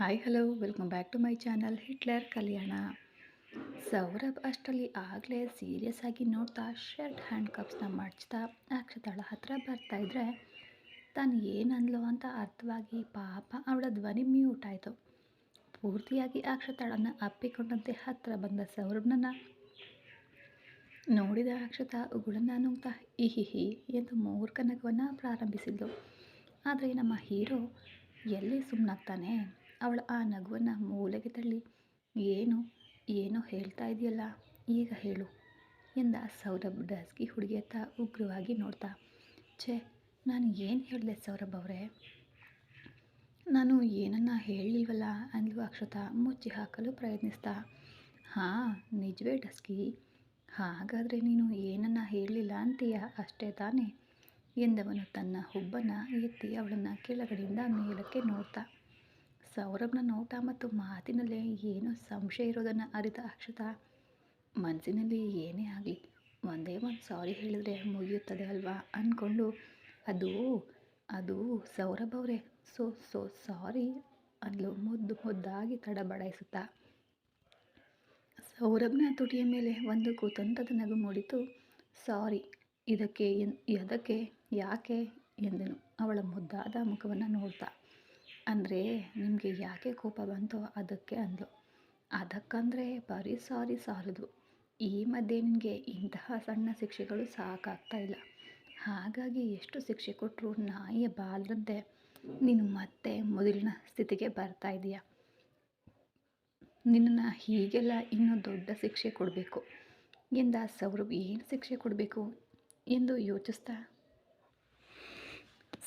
Hi hello welcome back to my channel Hitler Kalyana Saurabh ಅಷ್ಟರಲ್ಲಿ ಆಗಲೇ serious ಆಗಿ ನೋಡ್ತಾ ಶರ್ಟ್ ಹ್ಯಾಂಡ್ ಕಪ್ಸ್ನ ಮಡ್ಚ್ತಾ ಅಕ್ಷತಾಳ ಹತ್ರ ಬರ್ತಾ ಇದ್ರೆ ತಾನು ಏನನ್ಲೋ ಅಂತ ಅರ್ಥವಾಗಿ ಪಾಪ ಅವಳ ಧ್ವನಿ ಮ್ಯೂಟ್ ಆಯಿತು. ಪೂರ್ತಿಯಾಗಿ ಅಕ್ಷತಾಳನ್ನು ಅಪ್ಪಿಕೊಂಡಂತೆ ಹತ್ತಿರ ಬಂದ ಸೌರಭ್ನನ್ನ ನೋಡಿದ ಅಕ್ಷತಾ ಉಗುಳನ್ನ ನುಂಗ್ತಾ ಇಹಿಹಿ ಎಂದು ಮೂರ್ಖ ನಗುವನ್ನು ಪ್ರಾರಂಭಿಸಿದ್ಲು. ಆದರೆ ನಮ್ಮ ಹೀರೋ ಎಲ್ಲಿ ಸುಮ್ಮನಾಗ್ತಾನೆ ಅವಳ ಆ ನಗುವನ್ನು ಮೂಲೆಗೆ ತಳ್ಳಿ, ಏನು, ಏನೋ ಹೇಳ್ತಾ ಇದೆಯಲ್ಲ ಈಗ ಹೇಳು, ಎಂದ ಸೌರಭ್ ಡಸ್ಗಿ ಹುಡುಗಿಯತ್ತ ಉಗ್ರವಾಗಿ ನೋಡ್ತಾ. ಛೇ, ನಾನು ಏನು ಹೇಳಿದೆ ಸೌರಭ್ ಅವರೇ? ನಾನು ಏನನ್ನ ಹೇಳಿಲ್ವಲ್ಲ, ಅಂದ್ಲು ಅಕ್ಷತಾ ಮುಚ್ಚಿ ಹಾಕಲು ಪ್ರಯತ್ನಿಸ್ತಾ. ಹಾಂ, ನಿಜವೇ ಡಸ್ಕಿ. ಹಾಗಾದರೆ ನೀನು ಏನನ್ನ ಹೇಳಲಿಲ್ಲ ಅಂತೀಯ, ಅಷ್ಟೇ ತಾನೇ? ಎಂದವನು ತನ್ನ ಹುಬ್ಬನ್ನು ಎತ್ತಿ ಅವಳನ್ನು ಕೆಳಗಡೆಯಿಂದ ಮೇಲಕ್ಕೆ ನೋಡ್ತಾ. ಸೌರಭ್ನ ನೋಟ ಮತ್ತು ಮಾತಿನಲ್ಲೇ ಏನೋ ಸಂಶಯ ಇರೋದನ್ನು ಅರಿತ ಅಕ್ಷತಾ ಮನಸ್ಸಿನಲ್ಲಿ ಏನೇ ಆಗಲಿ, ಒಂದೇ ಒಂದು ಸಾರಿ ಹೇಳಿದ್ರೆ ಮುಗಿಯುತ್ತದೆ ಅಲ್ವಾ ಅಂದ್ಕೊಂಡು ಅದು ಅದು ಸೌರಭ್ ಅವರೇ, ಸೊ ಸೊ ಸಾರಿ ಅಂದ್ಲು ಮುದ್ದು ಮುದ್ದಾಗಿ ತಡಬಡಾಯಿಸುತ್ತಾ ಸೌರಭ್ನ ತುಟಿಯ ಮೇಲೆ ಒಂದು ಕುತಂತದ ನಗು ಮೂಡಿತು. ಸಾರಿ, ಇದಕ್ಕೆ ಎದಕ್ಕೆ, ಯಾಕೆ? ಎಂದನು. ಅವಳ ಮುದ್ದಾದ ಮುಖವನ್ನು ನೋಡ್ತಾ. ಅಂದರೆ ನಿಮಗೆ ಯಾಕೆ ಕೋಪ ಬಂತೋ ಅದಕ್ಕೆ ಅಂದಳು ಅದಕ್ಕಂದರೆ ಬರೀ ಸಾರಿ ಸಾಲದು. ಈ ಮಧ್ಯೆ ನಿನಗೆ ಇಂತಹ ಸಣ್ಣ ಶಿಕ್ಷೆಗಳು ಸಾಕಾಗ್ತಾ ಇಲ್ಲ. ಹಾಗಾಗಿ ಎಷ್ಟು ಶಿಕ್ಷೆ ಕೊಟ್ಟರು ನಾಯಿಯ ಬಾಲದಂತೆ ನೀನು ಮತ್ತೆ ಮೊದಲಿನ ಸ್ಥಿತಿಗೆ ಬರ್ತಾ ಇದೀಯ. ನಿನ್ನನ್ನು ಹೀಗೆಲ್ಲ ಇನ್ನೂ ದೊಡ್ಡ ಶಿಕ್ಷೆ ಕೊಡಬೇಕು. ಎಂದ ಸೌರಭ್ ಏನು ಶಿಕ್ಷೆ ಕೊಡಬೇಕು ಎಂದು ಯೋಚಿಸ್ತಾ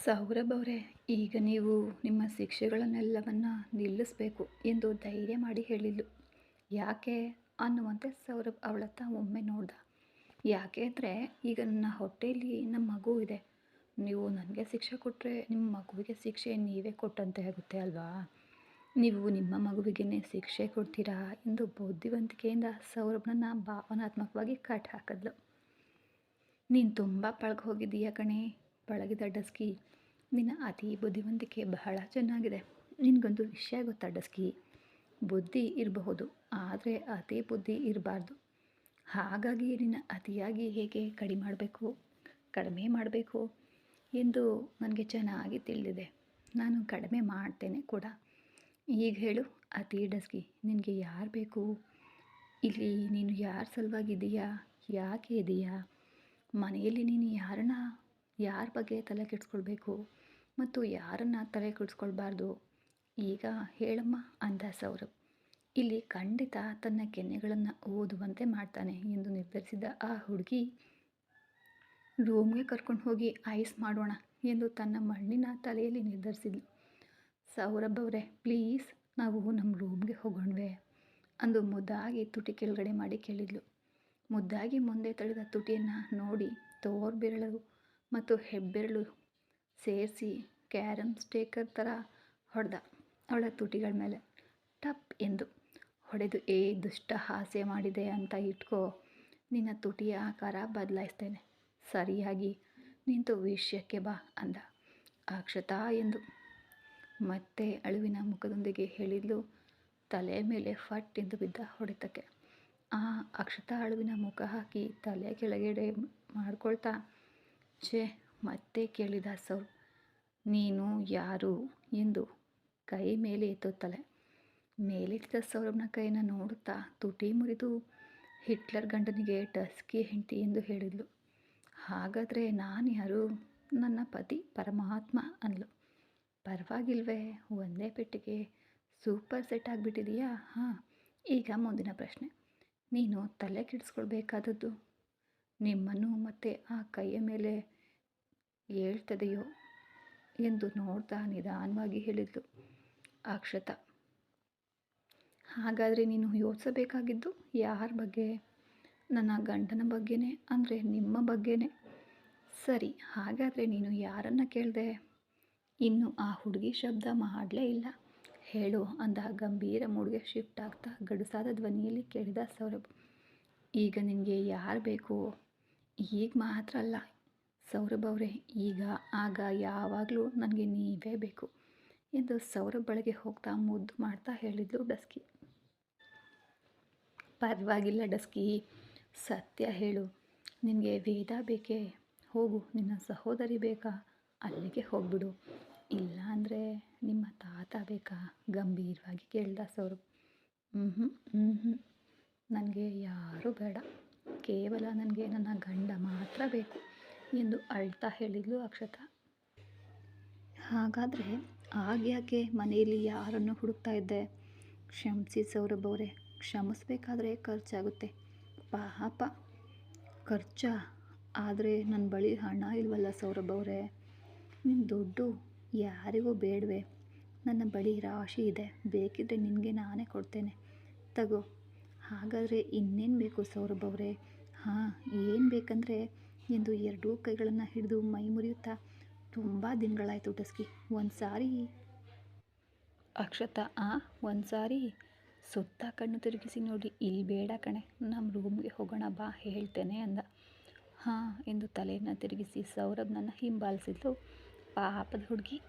ಸೌರಭ್ ಅವರೇ, ಈಗ ನೀವು ನಿಮ್ಮ ಶಿಕ್ಷೆಗಳನ್ನೆಲ್ಲವನ್ನು ನಿಲ್ಲಿಸಬೇಕು ಎಂದು ಧೈರ್ಯ ಮಾಡಿ ಹೇಳಿದ್ಲು. ಯಾಕೆ ಅನ್ನುವಂತೆ ಸೌರಭ್ ಅವಳತ್ತ ಒಮ್ಮೆ ನೋಡ್ದ. ಯಾಕೆ ಅಂದರೆ, ಈಗ ನನ್ನ ಹೊಟ್ಟೆಯಲ್ಲಿ ನಮ್ಮ ಮಗು ಇದೆ. ನೀವು ನನಗೆ ಶಿಕ್ಷೆ ಕೊಟ್ಟರೆ ನಿಮ್ಮ ಮಗುವಿಗೆ ಶಿಕ್ಷೆ ನೀವೇ ಕೊಟ್ಟಂತೆ ಆಗುತ್ತೆ ಅಲ್ವಾ? ನೀವು ನಿಮ್ಮ ಮಗುವಿಗೆ ಶಿಕ್ಷೆ ಕೊಡ್ತೀರಾ ಎಂದು ಬುದ್ಧಿವಂತಿಕೆಯಿಂದ ಸೌರಭ್ನನ್ನು ಭಾವನಾತ್ಮಕವಾಗಿ ಕಟ್ ಹಾಕಿದ್ಲು. ನೀನು ತುಂಬ ಪಳಗ ಹೋಗಿದ್ದೀಯ ಕಣೆ, ಪಳಗಿದ ಡಸ್ಕಿ. ನಿನ್ನ ಅತಿ ಬುದ್ಧಿವಂತಿಕೆ ಬಹಳ ಚೆನ್ನಾಗಿದೆ. ನಿನಗೊಂದು ವಿಷಯ ಗೊತ್ತಾ ಡಸ್ಕಿ ಬುದ್ಧಿ ಇರಬಹುದು, ಆದರೆ ಅತಿ ಬುದ್ಧಿ ಇರಬಾರ್ದು. ಹಾಗಾಗಿ ನಿನ್ನ ಅತಿಯಾಗಿ ಹೇಗೆ ಕಡಿಮೆ ಮಾಡಬೇಕು ಕಡಿಮೆ ಮಾಡಬೇಕು ಎಂದು ನನಗೆ ಚೆನ್ನಾಗಿ ತಿಳಿದಿದೆ. ನಾನು ಕಡಿಮೆ ಮಾಡ್ತೇನೆ ಕೂಡ. ಈಗ ಹೇಳು, ಅತಿ ಡಸ್ಕಿ ನಿನಗೆ ಯಾರು ಬೇಕು? ಇಲ್ಲಿ ನೀನು ಯಾರ ಸಲುವಾಗಿದ್ದೀಯಾ? ಯಾಕೆ ಇದೆಯಾ? ಮನೆಯಲ್ಲಿ ನೀನು ಯಾರನ್ನ, ಯಾರ ಬಗ್ಗೆ ತಲೆ ಕೆಡಿಸ್ಕೊಳ್ಬೇಕು? ಮತ್ತು ಯಾರನ್ನು ತಲೆ ಕೆಡಿಸ್ಕೊಳ್ಬಾರ್ದು ಈಗ ಹೇಳಮ್ಮ, ಅಂದ ಸೌರಭ್. ಇಲ್ಲಿ ಖಂಡಿತ ತನ್ನ ಕೆನ್ನೆಗಳನ್ನು ಓದುವಂತೆ ಮಾಡ್ತಾನೆ ಎಂದು ನಿರ್ಧರಿಸಿದ ಆ ಹುಡುಗಿ, ರೂಮ್ಗೆ ಕರ್ಕೊಂಡು ಹೋಗಿ ಐಸ್ ಮಾಡೋಣ ಎಂದು ತನ್ನ ಮಣ್ಣಿನ ತಲೆಯಲ್ಲಿ ನಿರ್ಧರಿಸಿದ್ಲು. ಸೌರಭ್ ಅವರೇ, ಪ್ಲೀಸ್, ನಾವು ನಮ್ಮ ರೂಮ್ಗೆ ಹೋಗೋಣವೆ ಅಂದು ಮುದ್ದಾಗಿ ತುಟಿ ಕೆಳಗಡೆ ಮಾಡಿ ಕೇಳಿದ್ಲು. ಮುದ್ದಾಗಿ ಮುಂದೆ ತಳೆದ ತುಟಿಯನ್ನು ನೋಡಿ ತೋರ್ಬೆರಳು ಮತ್ತು ಹೆಬ್ಬೆರಳು ಸೇರಿಸಿ ಕ್ಯಾರಮ್ ಸ್ಟೇಕರ್ ಥರ ಹೊಡೆದ ಅವಳ ತುಟಿಗಳ ಮೇಲೆ. ಟಪ್ ಎಂದು. ಹೊಡೆದು, ಏ ದುಷ್ಟ ಹಾಸ್ಯ ಮಾಡಿದೆ ಅಂತ ಇಟ್ಕೋ. ನಿನ್ನ ತುಟಿಯ ಆಕಾರ ಬದಲಾಯಿಸ್ತೇನೆ. ಸರಿಯಾಗಿ ನಿಂತು ವಿಷಯಕ್ಕೆ ಬಾ ಅಂದ. ಅಕ್ಷತಾ ಎಂದು. ಮತ್ತೆ ಅಳುವಿನ ಮುಖದೊಂದಿಗೆ ಹೇಳಿದ್ಲು ತಲೆ ಮೇಲೆ ಫಟ್ ಎಂದು ಬಿದ್ದ ಹೊಡೆತಕ್ಕೆ. ಆ ಅಕ್ಷತಾ ಅಳುವಿನ ಮುಖ ಹಾಕಿ ತಲೆ ಕೆಳಗಡೆ ಮಾಡ್ಕೊಳ್ತಾ, ಛೇ ಮತ್ತೆ ಕೇಳಿದ ಸೌ ನೀನು ಯಾರು? ಎಂದು ಕೈ ಮೇಲೆ ಎತ್ತುತ್ತಲೆ ಮೇಲೆತ್ತಿದ ಸೌರಭ್ನ ಕೈನ ನೋಡುತ್ತಾ ತುಟಿ ಮುರಿದು ಹಿಟ್ಲರ್ ಗಂಡನಿಗೆ ಟಸ್ಕಿ ಹೆಂಡತಿ ಎಂದು ಹೇಳಿದ್ಲು. ಹಾಗಾದರೆ ನಾನು ಯಾರು? ನನ್ನ ಪತಿ ಪರಮಾತ್ಮ ಅನ್ಲು ಪರವಾಗಿಲ್ವೇ, ಒಂದೇ ಪೆಟ್ಟಿಗೆ ಸೂಪರ್ ಸೆಟ್ ಆಗಿಬಿಟ್ಟಿದೆಯಾ? ಹಾಂ, ಈಗ ಮುಂದಿನ ಪ್ರಶ್ನೆ. ನೀನು ತಲೆ ಕೆಡಿಸ್ಕೊಳ್ಬೇಕಾದದ್ದು? ನಿಮ್ಮನ್ನು ಮತ್ತು ಆ ಕೈಯ ಮೇಲೆ ಹೇಳ್ತದೆಯೋ ಎಂದು ನೋಡ್ತಾ ನಿಧಾನವಾಗಿ ಹೇಳಿದ್ಲು ಅಕ್ಷತ. ಹಾಗಾದರೆ ನೀನು ಯೋಚಿಸಬೇಕಾಗಿದ್ದು ಯಾರ ಬಗ್ಗೆ? ನನ್ನ ಗಂಡನ ಬಗ್ಗೆನೇ ಅಂದರೆ ನಿಮ್ಮ ಬಗ್ಗೆನೇ? ಸರಿ, ಹಾಗಾದರೆ ನೀನು ಯಾರನ್ನು ಕೇಳಿದೆ? ಇನ್ನು ಆ ಹುಡುಗಿ ಶಬ್ದ ಮಾಡಲೇ ಇಲ್ಲ. ಹೇಳು ಅಂದ ಗಂಭೀರ ಮೂಡಿಗೆ ಶಿಫ್ಟ್ ಆಗ್ತಾ ಗಡುಸಾದ ಧ್ವನಿಯಲ್ಲಿ ಕೇಳಿದ ಸೌರಭ್. ಈಗ ನಿನಗೆ ಯಾರು ಬೇಕು? ಈಗ ಮಾತ್ರ ಅಲ್ಲ ಸೌರಭ್ ಅವರೇ, ಈಗ, ಆಗ ಯಾವಾಗಲೂ ನನಗೆ ನೀವೇ ಬೇಕು ಎಂದು ಸೌರಭ್ ಬಳಿಗೆ ಹೋಗ್ತಾ ಮುದ್ದು ಮಾಡ್ತಾ ಹೇಳಿದ್ಲು ಡಸ್ಕಿ. ಪರವಾಗಿಲ್ಲ ಡಸ್ಕಿ, ಸತ್ಯ ಹೇಳು. ನಿನಗೆ ವೇದ ಬೇಕೇ? ಹೋಗು, ನಿನ್ನ ಸಹೋದರಿ ಬೇಕಾ? ಅಲ್ಲಿಗೆ ಹೋಗ್ಬಿಡು. ಇಲ್ಲ ಅಂದರೆ ನಿಮ್ಮ ತಾತ ಬೇಕಾ? ಗಂಭೀರವಾಗಿ ಕೇಳ್ದ ಸೌರಭ್. ಹ್ಞೂ ಹ್ಞೂ ಹ್ಞೂ ನನಗೆ ಯಾರೂ ಬೇಡ. ಕೇವಲ ನನಗೆ ನನ್ನ ಗಂಡ ಮಾತ್ರ ಬೇಕು. ಎಂದು ಅಳ್ತಾ ಹೇಳಿದ್ಲು ಅಕ್ಷತಾ. ಹಾಗಾದರೆ ಆಗ್ಯಾಕೆ ಮನೆಯಲ್ಲಿ ಯಾರನ್ನು ಹುಡುಕ್ತಾ ಇದ್ದೆ? ಕ್ಷಮಿಸಿ ಸೌರಭ್ ಅವರೇ, ಕ್ಷಮಿಸ್ಬೇಕಾದ್ರೆ ಖರ್ಚಾಗುತ್ತೆ. ಪಾಪ, ಖರ್ಚಾ? ಆದರೆ ನನ್ನ ಬಳಿ ಹಣ ಇಲ್ವಲ್ಲ ಸೌರಭ್ ಅವರೇ. ನಿನ್ನ ದುಡ್ಡು ಯಾರಿಗೂ ಬೇಡವೆ. ನನ್ನ ಬಳಿ ರಾಶಿ ಇದೆ ಬೇಕಿದ್ದರೆ ನಿನಗೆ ನಾನೇ ಕೊಡ್ತೇನೆ. ತಗೋ, ಹಾಗಾದರೆ ಇನ್ನೇನು ಬೇಕು ಸೌರಭ್ ಅವರೇ? ಹಾಂ, ಏನು ಬೇಕಂದರೆ ಎಂದು ಎರಡೂ ಕೈಗಳನ್ನು ಹಿಡಿದು ಮೈ ಮುರಿಯುತ್ತಾ, ತುಂಬ ದಿನಗಳಾಯಿತು ಟಸ್ಕಿ ಒಂದು ಸಾರಿ ಅಕ್ಷತಾ, ಆ ಒಂದು ಸಾರಿ ಸುತ್ತ ಕಣ್ಣು ತಿರುಗಿಸಿ ನೋಡಿ ಇಲ್ಲಿ ಬೇಡ ಕಣೆ ನಮ್ಮ ರೂಮ್ಗೆ ಹೋಗೋಣ ಬಾ, ಹೇಳ್ತೇನೆ ಅಂದ. ಹಾಂ, ಎಂದು ತಲೆಯನ್ನು ತಿರುಗಿಸಿ ಸೌರಭ್ನನ್ನು ಹಿಂಬಾಲಿಸಿದ್ಲು. ಪಾಪದ ಹುಡುಗಿ.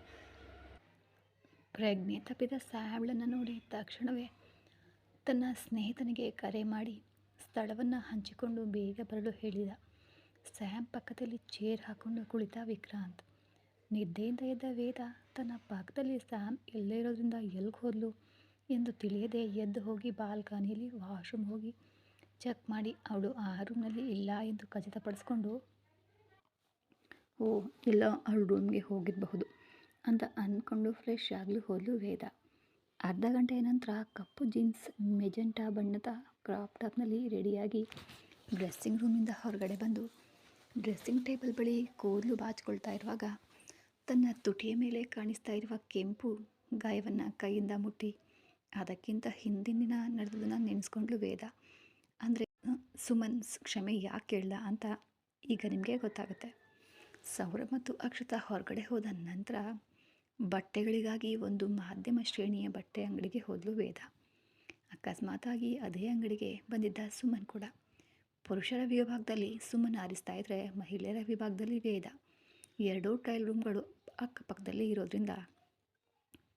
ಪ್ರಜ್ಞೆ ತಪ್ಪಿದ ಸಾವಳನ್ನು ನೋಡಿ ತಕ್ಷಣವೇ ತನ್ನ ಸ್ನೇಹಿತನಿಗೆ ಕರೆ ಮಾಡಿ ಸ್ಥಳವನ್ನು ಹಂಚಿಕೊಂಡು ಬೇಗ ಬರಲು ಹೇಳಿದ. ಸ್ಯಾಮ್ ಪಕ್ಕದಲ್ಲಿ ಚೇರ್ ಹಾಕೊಂಡು ಕುಳಿತ ವಿಕ್ರಾಂತ್. ನಿದ್ದೆಯಿಂದ ಎದ್ದ ವೇದ, ತನ್ನ ಪಕ್ಕದಲ್ಲಿ ಸ್ಯಾಮ್ ಎಲ್ಲೇ ಇರೋದ್ರಿಂದ ಎಲ್ಲಿಗೆ ಹೋದ್ಲು ಎಂದು ತಿಳಿಯದೆ ಎದ್ದು ಹೋಗಿ ಬಾಲ್ಕನಿಯಲ್ಲಿ ವಾಶ್ರೂಮ್ ಹೋಗಿ ಚೆಕ್ ಮಾಡಿ, ಅವಳು ಆ ರೂಮ್ನಲ್ಲಿ ಇಲ್ಲ ಎಂದು ಖಚಿತಪಡಿಸ್ಕೊಂಡು, ಓ, ಇಲ್ಲ, ಅವಳು ರೂಮ್ಗೆ ಹೋಗಿರಬಹುದು ಅಂತ ಅಂದ್ಕೊಂಡು ಫ್ರೆಶ್ ಆಗಲು ಹೋದ್ಲು ವೇದ. ಅರ್ಧ ಗಂಟೆಯ ನಂತರ ಕಪ್ಪು ಜೀನ್ಸ್, ಮೆಜೆಂಟಾ ಬಣ್ಣದ ಕ್ರಾಪ್ ಟಾಪ್ನಲ್ಲಿ ರೆಡಿಯಾಗಿ ಡ್ರೆಸ್ಸಿಂಗ್ ರೂಮಿಂದ ಹೊರಗಡೆ ಬಂದು ಡ್ರೆಸ್ಸಿಂಗ್ ಟೇಬಲ್ ಬಳಿ ಕೂದಲು ಬಾಚಿಕೊಳ್ತಾ ಇರುವಾಗ ತನ್ನ ತುಟಿಯ ಮೇಲೆ ಕಾಣಿಸ್ತಾ ಇರುವ ಕೆಂಪು ಗಾಯವನ್ನು ಕೈಯಿಂದ ಮುಟ್ಟಿ, ಅದಕ್ಕಿಂತ ಹಿಂದಿನ ನಡೆದದನ್ನು ನೆನೆಸ್ಕೊಂಡ್ಲು ವೇದ. ಅಂದರೆ ಸುಮನ್ ಕ್ಷಮೆ ಯಾಕೆ ಕೇಳಲ್ಲ ಅಂತ ಈಗ ನಿಮಗೆ ಗೊತ್ತಾಗುತ್ತೆ. ಸೌರಭ್ ಮತ್ತು ಅಕ್ಷತಾ ಹೊರಗಡೆ ಹೋದ ನಂತರ ಬಟ್ಟೆಗಳಿಗಾಗಿ ಒಂದು ಮಾಧ್ಯಮ ಶ್ರೇಣಿಯ ಬಟ್ಟೆ ಅಂಗಡಿಗೆ ಹೋದಲು ವೇದ. ಅಕಸ್ಮಾತಾಗಿ ಅದೇ ಅಂಗಡಿಗೆ ಬಂದಿದ್ದ ಸುಮನ್ ಕೂಡ. ಪುರುಷರ ವಿಭಾಗದಲ್ಲಿ ಸುಮ್ಮನೆ ಆರಿಸ್ತಾ ಇದ್ದರೆ ಮಹಿಳೆಯರ ವಿಭಾಗದಲ್ಲಿ ವೇದ. ಎರಡೂ ಟ್ರಯಲ್ ರೂಮ್ಗಳು ಅಕ್ಕಪಕ್ಕದಲ್ಲಿ ಇರೋದ್ರಿಂದ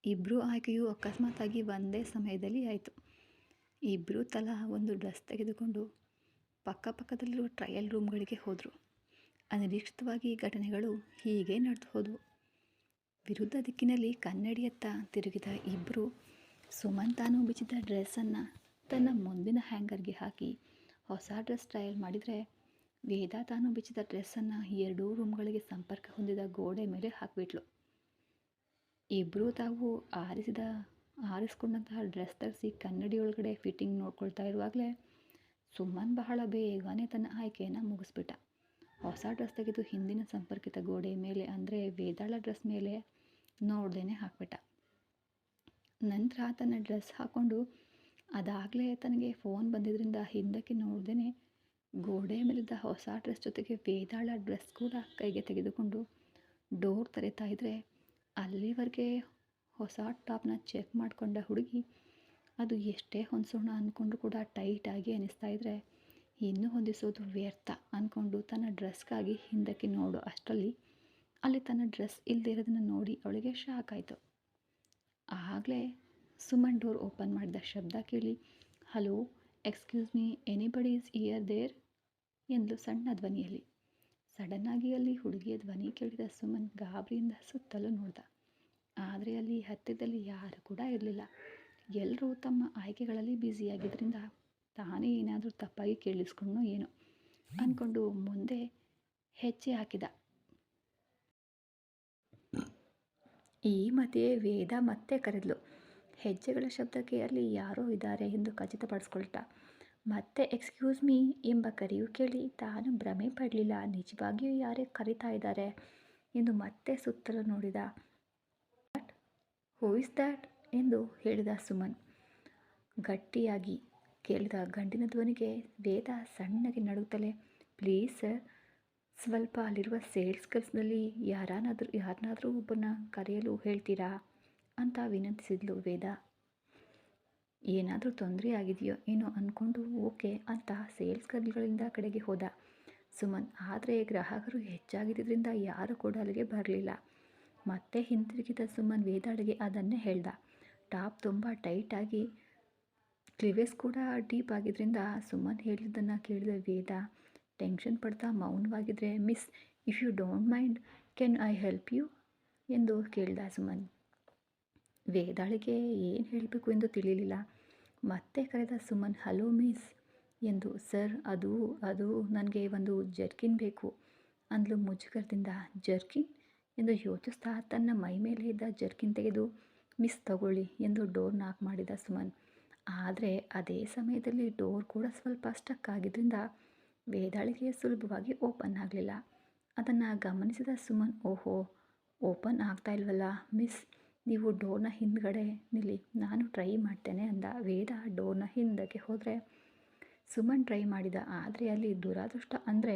ಇಬ್ಬರೂ ಆಯ್ಕೆಯು ಅಕಸ್ಮಾತಾಗಿ ಒಂದೇ ಸಮಯದಲ್ಲಿ ಆಯಿತು. ಇಬ್ಬರೂ ತಲಾ ಒಂದು ಡ್ರೆಸ್ ತೆಗೆದುಕೊಂಡು ಪಕ್ಕಪಕ್ಕದಲ್ಲಿರುವ ಟ್ರಯಲ್ ರೂಮ್ಗಳಿಗೆ ಹೋದರು. ಅನಿರೀಕ್ಷಿತವಾಗಿ ಘಟನೆಗಳು ಹೀಗೆ ನಡೆದು ಹೋದವು. ವಿರುದ್ಧ ದಿಕ್ಕಿನಲ್ಲಿ ಕನ್ನಡಿಯತ್ತ ತಿರುಗಿದ ಇಬ್ಬರು ಸುಮನ್ ತಾನು ಬಿಚ್ಚಿದ ಡ್ರೆಸ್ಸನ್ನು ತನ್ನ ಮುಂದಿನ ಹ್ಯಾಂಗರ್ಗೆ ಹಾಕಿ ಹೊಸ ಡ್ರೆಸ್ ಟ್ರಯಲ್ ಮಾಡಿದರೆ ವೇದ ತಾನು ಬಿಚ್ಚಿದ ಡ್ರೆಸ್ಸನ್ನು ಎರಡೂ ರೂಮ್ಗಳಿಗೆ ಸಂಪರ್ಕ ಹೊಂದಿದ ಗೋಡೆ ಮೇಲೆ ಹಾಕಿಬಿಟ್ಲು. ಇಬ್ಬರೂ ತಾವು ಆರಿಸಿದ, ಆರಿಸ್ಕೊಂಡಂತಹ ಡ್ರೆಸ್ ತರಿಸಿ ಕನ್ನಡಿ ಒಳಗಡೆ ಫಿಟ್ಟಿಂಗ್ ನೋಡ್ಕೊಳ್ತಾ ಇರುವಾಗಲೇ ಸುಮ್ಮನ್ ಬಹಳ ಬೇಗನೆ ತನ್ನ ಆಯ್ಕೆಯನ್ನು ಮುಗಿಸ್ಬಿಟ್ಟ. ಹೊಸ ಡ್ರೆಸ್ ತೆಗೆದು ಹಿಂದಿನ ಸಂಪರ್ಕಿತ ಗೋಡೆ ಮೇಲೆ ಅಂದರೆ ವೇದಾಳ ಡ್ರೆಸ್ ಮೇಲೆ ನೋಡ್ದೇ ಹಾಕ್ಬಿಟ್ಟ. ನಂತರ ತನ್ನ ಡ್ರೆಸ್ ಹಾಕ್ಕೊಂಡು ಅದಾಗಲೇ ತನಗೆ ಫೋನ್ ಬಂದಿದ್ದರಿಂದ ಹಿಂದಕ್ಕೆ ನೋಡ್ದೇ ಗೋಡೆ ಮೇಲಿದ್ದ ಹೊಸ ಡ್ರೆಸ್ ಜೊತೆಗೆ ವೇದಾಳ ಡ್ರೆಸ್ ಕೂಡ ಕೈಗೆ ತೆಗೆದುಕೊಂಡು ಡೋರ್ ತೆರೆತಾ ಇದ್ದರೆ ಅಲ್ಲಿವರೆಗೆ ಹೊಸ ಟಾಪ್ನ ಚೆಕ್ ಮಾಡಿಕೊಂಡ ಹುಡುಗಿ, ಅದು ಎಷ್ಟೇ ಹೊಂದಿಸೋಣ ಅಂದ್ಕೊಂಡು ಕೂಡ ಟೈಟಾಗಿ ಅನಿಸ್ತಾ ಇದ್ದರೆ ಇನ್ನೂ ಹೊಂದಿಸೋದು ವ್ಯರ್ಥ ಅಂದ್ಕೊಂಡು ತನ್ನ ಡ್ರೆಸ್ಗಾಗಿ ಹಿಂದಕ್ಕೆ ನೋಡು ಅಷ್ಟರಲ್ಲಿ ಅಲ್ಲಿ ತನ್ನ ಡ್ರೆಸ್ ಇಲ್ಲದೇ ಇರೋದನ್ನು ನೋಡಿ ಅವಳಿಗೆ ಶಾಕ್ ಆಯಿತು. ಆಗಲೇ ಸುಮನ್ ಡೋರ್ ಓಪನ್ ಮಾಡಿದ ಶಬ್ದ ಕೇಳಿ, hello, excuse me, anybody is here there? ಎಂದು ಸಣ್ಣ ಧ್ವನಿಯಲ್ಲಿ ಸಡನ್ನಾಗಿ ಅಲ್ಲಿ ಹುಡುಗಿಯ ಧ್ವನಿ ಕೇಳಿದ ಸುಮನ್ ಗಾಬರಿಯಿಂದ ಸುತ್ತಲೂ ನೋಡ್ದ. ಆದರೆ ಅಲ್ಲಿ ಹತ್ತಿರದಲ್ಲಿ ಯಾರು ಕೂಡ ಇರಲಿಲ್ಲ. ಎಲ್ಲರೂ ತಮ್ಮ ಆಯ್ಕೆಗಳಲ್ಲಿ ಬ್ಯುಸಿಯಾಗಿದ್ದರಿಂದ ತಾನೇ ಏನಾದರೂ ತಪ್ಪಾಗಿ ಕೇಳಿಸ್ಕೊಂಡು ಏನೋ ಅಂದ್ಕೊಂಡು ಮುಂದೆ ಹೆಜ್ಜೆ ಹಾಕಿದ. ಈ ಮಧ್ಯೆ ವೇದ ಮತ್ತೆ ಕರೆದ್ಲು. ಹೆಜ್ಜೆಗಳ ಶಬ್ದಕ್ಕೆ ಅಲ್ಲಿ ಯಾರೋ ಇದ್ದಾರೆ ಎಂದು ಖಚಿತಪಡಿಸ್ಕೊಳ್ತಾ. ಮತ್ತೆ, ಎಕ್ಸ್ಕ್ಯೂಸ್ ಮೀ ಎಂಬ ಕರೆಯು ಕೇಳಿ, ತಾನು ಭ್ರಮೆ ಪಡಲಿಲ್ಲ, ನಿಜವಾಗಿಯೂ ಯಾರೇ ಕರೀತಾ ಇದ್ದಾರೆ? ಎಂದು ಮತ್ತೆ ಸುತ್ತಲೂ ನೋಡಿದ. ಹೂ ಇಸ್ ದ್ಯಾಟ್ ಎಂದು ಹೇಳಿದ ಸುಮನ್. ಗಟ್ಟಿಯಾಗಿ ಕೇಳಿದ ಗಂಡಿನ ಧ್ವನಿಗೆ ವೇದ ಸಣ್ಣಗೆ ನಡುತ್ತಲೇ ಪ್ಲೀಸ್ ಸ್ವಲ್ಪ ಅಲ್ಲಿರುವ ಸೇಲ್ಸ್ ಕೆಲಸದಲ್ಲಿ ಯಾರನ್ನಾದರೂ ಯಾರನ್ನಾದರೂ ಒಬ್ಬನ ಕರೆಯಲು ಹೇಳ್ತೀರಾ? ಅಂತ ವಿನಂತಿಸಿದ್ಲು ವೇದ. ಏನಾದರೂ ತೊಂದರೆ ಆಗಿದೆಯೋ ಏನೋ ಅಂದ್ಕೊಂಡು ಓಕೆ ಅಂತ ಸೇಲ್ಸ್ ಗರ್ಲ್ಗಳಿಂದ ಕಡೆಗೆ ಹೋದ. ಸುಮನ್, ಆದರೆ ಗ್ರಾಹಕರು ಹೆಚ್ಚಾಗಿದ್ದರಿಂದ ಯಾರು ಕೂಡ ಅಲ್ಲಿಗೆ ಬರಲಿಲ್ಲ. ಮತ್ತೆ ಹಿಂತಿರುಗಿದ ಸುಮನ್ ವೇದಾಳಿಗೆ ಅದನ್ನೇ ಹೇಳ್ದ. ಟಾಪ್ ತುಂಬ ಟೈಟಾಗಿ ಕ್ಲಿವೇಸ್ ಕೂಡ ಡೀಪ್ ಆಗಿದ್ದರಿಂದ ಸುಮನ್ ಹೇಳಿದ್ದನ್ನು ಕೇಳಿದ ವೇದ, ಟೆನ್ಷನ್ ಪಡ್ತಾ ಮೌನವಾಗಿದ್ರೆ, miss, if you don't mind, can I help you? ಎಂದು ಕೇಳ್ದ ಸುಮನ್. ವೇದಾಳಿಗೆ ಏನು ಹೇಳಬೇಕು ಎಂದು ತಿಳಿಯಲಿಲ್ಲ ಮತ್ತೆ ಕರೆದ ಸುಮನ್, ಹಲೋ ಮಿಸ್ ಎಂದು, ಸರ್, ಅದು ಅದು ನನಗೆ ಒಂದು ಜರ್ಕಿನ್ ಬೇಕು ಅಂದಲು ಮುಜುಗರದಿಂದ. ಜರ್ಕಿನ್? ಎಂದು ಯೋಚಿಸ್ತಾ ತನ್ನ ಮೈ ಮೇಲೆ ಇದ್ದ ಜರ್ಕಿನ್ ತೆಗೆದು, ಮಿಸ್, ತಗೊಳ್ಳಿ ಎಂದು ಡೋರ್ ನಾಕ್ ಮಾಡಿದ ಸುಮನ್. ಆದರೆ ಅದೇ ಸಮಯದಲ್ಲಿ ಡೋರ್ ಕೂಡ ಸ್ವಲ್ಪ ಸ್ಟಕ್ ಆಗಿದ್ದರಿಂದ ವೇದಾಳಿಗೆ ಸುಲಭವಾಗಿ ಓಪನ್ ಆಗಲಿಲ್ಲ. ಅದನ್ನು ಗಮನಿಸಿದ ಸುಮನ್, ಓಹೋ, ಓಪನ್ ಆಗ್ತಾ ಇಲ್ವಲ್ಲ ಮಿಸ್? ನೀವು ಡೋರ್ನ ಹಿಂದ್ಗಡೆ ನಿಲ್ಲಿ. ನಾನು ಟ್ರೈ ಮಾಡ್ತೇನೆ ಅಂದ. ವೇದ ಡೋರ್ನ ಹಿಂದಕ್ಕೆ ಹೋದರೆ ಸುಮನ್ ಟ್ರೈ ಮಾಡಿದ. ಆದರೆ ಅಲ್ಲಿ ದುರಾದೃಷ್ಟ ಅಂದರೆ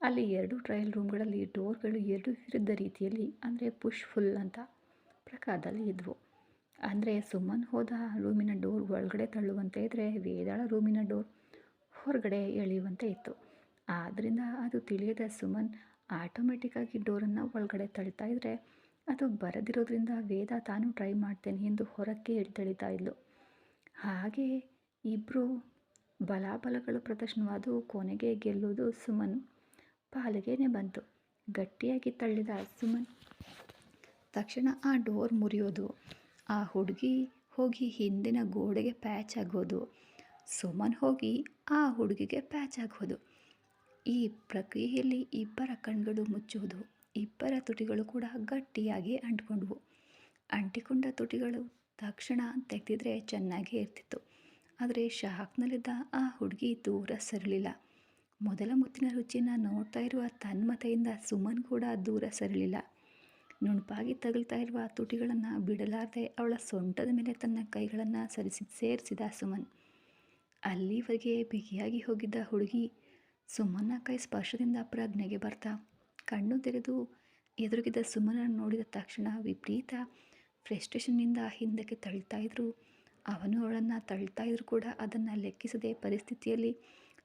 ಅಲ್ಲಿ ಎರಡು ಟ್ರಯಲ್ ರೂಮ್ಗಳಲ್ಲಿ ಡೋರ್ಗಳು ಎರಡು ವಿರುದ್ಧ ರೀತಿಯಲ್ಲಿ ಅಂದರೆ ಪುಷ್ ಫುಲ್ ಅಂತ ಪ್ರಕಾರದಲ್ಲಿ ಇದ್ವು. ಅಂದರೆ ಸುಮನ್ ಹೋದ ರೂಮಿನ ಡೋರ್ ಒಳಗಡೆ ತಳ್ಳುವಂತೆ ಇದ್ದರೆ ವೇದಾಳ ರೂಮಿನ ಡೋರ್ ಹೊರಗಡೆ ಎಳೆಯುವಂತೆ ಇತ್ತು. ಆದ್ದರಿಂದ ಅದು ತಿಳಿಯದ ಸುಮನ್ ಆಟೋಮೆಟಿಕ್ಕಾಗಿ ಡೋರನ್ನು ಒಳಗಡೆ ತಳ್ತಾ ಇದ್ದರೆ ಅದು ಬರದಿರೋದ್ರಿಂದ ವೇದ ತಾನು ಟ್ರೈ ಮಾಡ್ತೇನೆ ಎಂದು ಹೊರಕ್ಕೆ ಎಳ್ತಳಿತಾ ಇದ್ಲು. ಹಾಗೆ ಇಬ್ಬರು ಬಲಾಬಲಗಳು ಪ್ರದರ್ಶನವಾದವು ಕೊನೆಗೆ ಗೆಲ್ಲುವುದು ಸುಮನ್. ಪಾಲಿಗೆನೆ ಬಂತು. ಗಟ್ಟಿಯಾಗಿ ತಳ್ಳಿದ ಸುಮನ್. ತಕ್ಷಣ ಆ ಡೋರ್ ಮುರಿಯೋದು, ಆ ಹುಡುಗಿ ಹೋಗಿ ಹಿಂದಿನ ಗೋಡೆಗೆ ಪ್ಯಾಚ್ ಆಗೋದು, ಸುಮನ್ ಹೋಗಿ ಆ ಹುಡುಗಿಗೆ ಪ್ಯಾಚ್ ಆಗೋದು. ಈ ಪ್ರಕ್ರಿಯೆಯಲ್ಲಿ ಇಬ್ಬರ ಕಣ್ಗಳು ಮುಚ್ಚುವುದು ಇಬ್ಬರ ತುಟಿಗಳು ಕೂಡ ಗಟ್ಟಿಯಾಗಿ ಅಂಟಿಕೊಂಡವು. ಅಂಟಿಕೊಂಡ ತುಟಿಗಳು ತಕ್ಷಣ ತೆಗೆದಿದ್ರೆ ಚೆನ್ನಾಗೇ ಇರ್ತಿತ್ತು. ಆದರೆ ಶಾಕ್ನಲ್ಲಿದ್ದ ಆ ಹುಡುಗಿ ದೂರ ಸರಿಲಿಲ್ಲ ಮೊದಲ ಮುತ್ತಿನ ರುಚಿನ ನೋಡ್ತಾ ಇರುವ ತನ್ಮತೆಯಿಂದ ಸುಮನ್ ಕೂಡ ದೂರ ಸರಿಲಿಲ್ಲ ನುಣುಪಾಗಿ ತಗಲ್ತಾ ಇರುವ ತುಟಿಗಳನ್ನು ಬಿಡಲಾರದೆ ಅವಳ ಸೊಂಟದ ಮೇಲೆ ತನ್ನ ಕೈಗಳನ್ನು ಸರಿಸಿ ಸೇರಿಸಿದ ಸುಮನ್. ಅಲ್ಲಿವರೆಗೆ ಬಿಗಿಯಾಗಿ ಹೋಗಿದ್ದ ಹುಡುಗಿ ಸುಮನ್ನ ಕೈ ಸ್ಪರ್ಶದಿಂದ ಪ್ರಜ್ಞೆಗೆ ಬರ್ತಾ ಕಣ್ಣು ತೆರೆದು ಎದುರುಗಿದ್ದ ಸುಮನನ್ನು ನೋಡಿದ ತಕ್ಷಣ ವಿಪರೀತ ಫ್ರಸ್ಟ್ರೇಷನ್ನಿಂದ ಹಿಂದಕ್ಕೆ ತಳ್ತಾ ಇದ್ರು. ಅವನು ಅವಳನ್ನು ತಳ್ತಾ ಇದ್ರು ಕೂಡ ಅದನ್ನು ಲೆಕ್ಕಿಸದೆ ಪರಿಸ್ಥಿತಿಯಲ್ಲಿ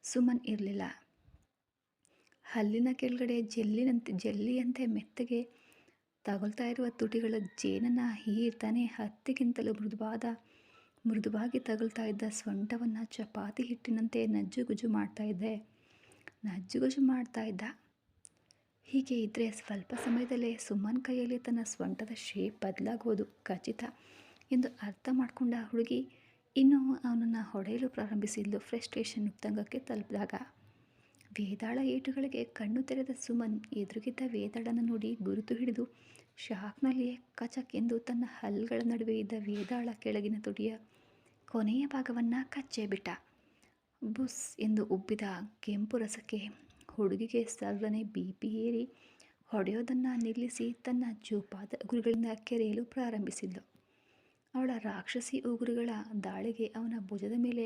ಸುಮನ್ ಇರಲಿಲ್ಲ. ಹಲ್ಲಿನ ಕೆಳಗಡೆ ಜೆಲ್ಲಿನಂತೆ ಜೆಲ್ಲಿಯಂತೆ ಮೆತ್ತಗೆ ತಗೊಳ್ತಾ ಇರುವ ತುಟಿಗಳ ಜೇನನ್ನು ಹೀರ್ತಾನೆ ಹತ್ತಿಗಿಂತಲೂ ಮೃದುವಾದ ಮೃದುವಾಗಿ ತಗುಲ್ತಾ ಇದ್ದ ಸೊಂಟವನ್ನು ಚಪಾತಿ ಹಿಟ್ಟಿನಂತೆ ನಜ್ಜುಗುಜು ಮಾಡ್ತಾ ಇದ್ದೆ. ನಜ್ಜುಗುಜು ಮಾಡ್ತಾ ಇದ್ದ. ಹೀಗೆ ಇದ್ದರೆ ಸ್ವಲ್ಪ ಸಮಯದಲ್ಲೇ ಸುಮನ್ ಕೈಯಲ್ಲಿ ತನ್ನ ಸ್ವಂಟದ ಶೇಪ್ ಬದಲಾಗೋದು ಖಚಿತ ಎಂದು ಅರ್ಥ ಮಾಡಿಕೊಂಡ ಹುಡುಗಿ ಇನ್ನೂ ಅವನನ್ನು ಹೊಡೆಯಲು ಪ್ರಾರಂಭಿಸಿದ್ಲು. ಫ್ರಸ್ಟ್ರೇಷನ್ ಉತ್ತಂಗಕ್ಕೆ ತಲುಪಿದಾಗ ವೇದಾಳ ಏಟುಗಳಿಗೆ ಕಣ್ಣು ತೆರೆದ ಸುಮನ್ ಎದುರುಗಿದ್ದ ವೇದಾಳನ ನೋಡಿ ಗುರುತು ಹಿಡಿದು ಶಾಕ್ನಲ್ಲಿಯೇ ಕಚಕ್ ಎಂದು ತನ್ನ ಹಲ್ಗಳ ನಡುವೆ ಇದ್ದ ವೇದಾಳ ಕೆಳಗಿನ ತುಡಿಯ ಕೊನೆಯ ಭಾಗವನ್ನು ಕಚ್ಚೆ ಬಿಟ್ಟ. ಬುಸ್ ಎಂದು ಉಬ್ಬಿದ ಕೆಂಪು ರಸಕ್ಕೆ ಹುಡುಗಿಗೆ ಸರ್ವನೆ ಬಿ ಪಿ ಏರಿ ಹೊಡೆಯೋದನ್ನು ನಿಲ್ಲಿಸಿ ತನ್ನ ಜೋಪಾದ ಉಗುರುಗಳಿಂದ ಕೆರೆಯಲು ಪ್ರಾರಂಭಿಸಿದ್ಲು. ಅವಳ ರಾಕ್ಷಸಿ ಉಗುರುಗಳ ದಾಳಿಗೆ ಅವನ ಭುಜದ ಮೇಲೆ